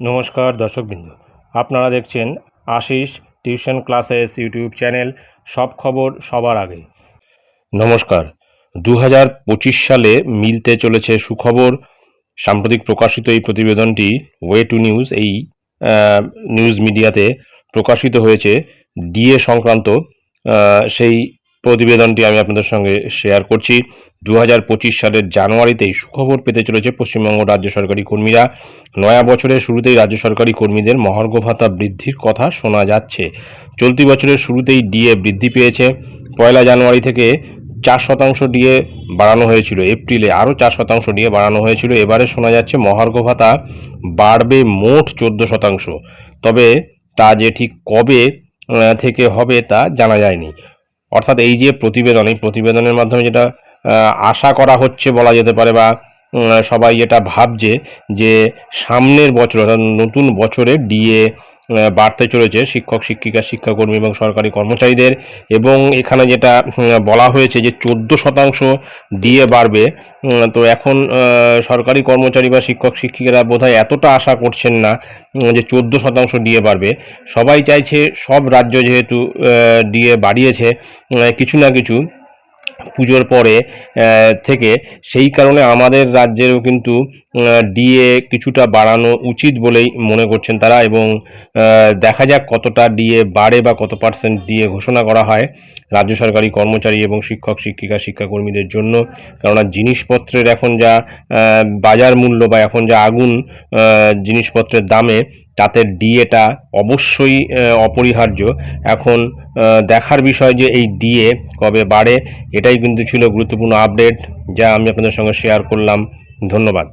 নমস্কার দর্শকবৃন্দ। আপনারা দেখছেন Ashis tuition classes YouTube channel, সব খবর সবার আগে। নমস্কার। দু হাজার পঁচিশ সালে মিলতে চলেছে সুখবর। সাম্প্রতিক প্রকাশিত এই প্রতিবেদনটি ওয়ে টু নিউজ এই নিউজ মিডিয়াতে প্রকাশিত হয়েছে। ডিএ সংক্রান্ত সেই প্রতিবেদনটি আমি আপনাদের সঙ্গে শেয়ার করছি। দু হাজার পঁচিশ সালের জানুয়ারিতেই সুখবর পেতে চলেছে পশ্চিমবঙ্গ রাজ্য সরকারি কর্মীরা। নয়া বছরের শুরুতেই রাজ্য সরকারি কর্মীদের মহার্ঘ ভাতা বৃদ্ধির কথা শোনা যাচ্ছে। চলতি বছরের শুরুতেই ডিএ বৃদ্ধি পেয়েছে। পয়লা জানুয়ারি থেকে চার শতাংশ ডিএ বাড়ানো হয়েছিল। এপ্রিলে আরও চার শতাংশ ডিএ বাড়ানো হয়েছিল। এবারে শোনা যাচ্ছে মহার্ঘ ভাতা বাড়বে মোট চোদ্দ শতাংশ। তবে তা যে ঠিক কবে থেকে হবে তা জানা যায়নি। অর্থাৎ এই যে প্রতিবেদন, এই প্রতিবেদনের মাধ্যমে যেটা আশা করা হচ্ছে বলা যেতে পারে বা সবাই এটা ভাবছে যে সামনের বছর অর্থাৎ নতুন বছরে ডিএ বাড়তে চলেছে। শিক্ষক, শিক্ষিকা, শিক্ষাকর্মী এবং সরকারি কর্মচারীদের। এবং এখানে যেটা বলা হয়েছে যে চোদ্দ শতাংশ দিয়ে বাড়বে। তো এখন সরকারি কর্মচারী বা শিক্ষক, শিক্ষিকারা বোধহয় এতটা আশা করছেন না যে চোদ্দ শতাংশ দিয়ে বাড়বে। সবাই চাইছে সব রাজ্য যেহেতু দিয়ে বাড়িয়েছে কিছু না কিছু। পুজোর পরে থেকে, সেই কারণে আমাদের রাজ্যেরও কিন্তু ডিএ কিছুটা বাড়ানো উচিত বলেই মনে করছেন তারা এবং দেখা যাক কতটা ডিএ বাড়ে বা কত পার্সেন্ট ডিএ ঘোষণা করা হয় রাজ্য সরকারি কর্মচারী এবং শিক্ষক, শিক্ষিকা, শিক্ষাকর্মীদের জন্য। কেননা জিনিসপত্রের এখন যা বাজার মূল্য বা এখন যা আগুন জিনিসপত্রের দামে তাতে ডিএটা অবশ্যই অপরিহার্য। এখন দেখার বিষয় যে এই ডিএ কবে বাড়ে, এটাই কিন্তু ছিল গুরুত্বপূর্ণ আপডেট, যা আমি আপনাদের সঙ্গে শেয়ার করলাম। ধন্যবাদ।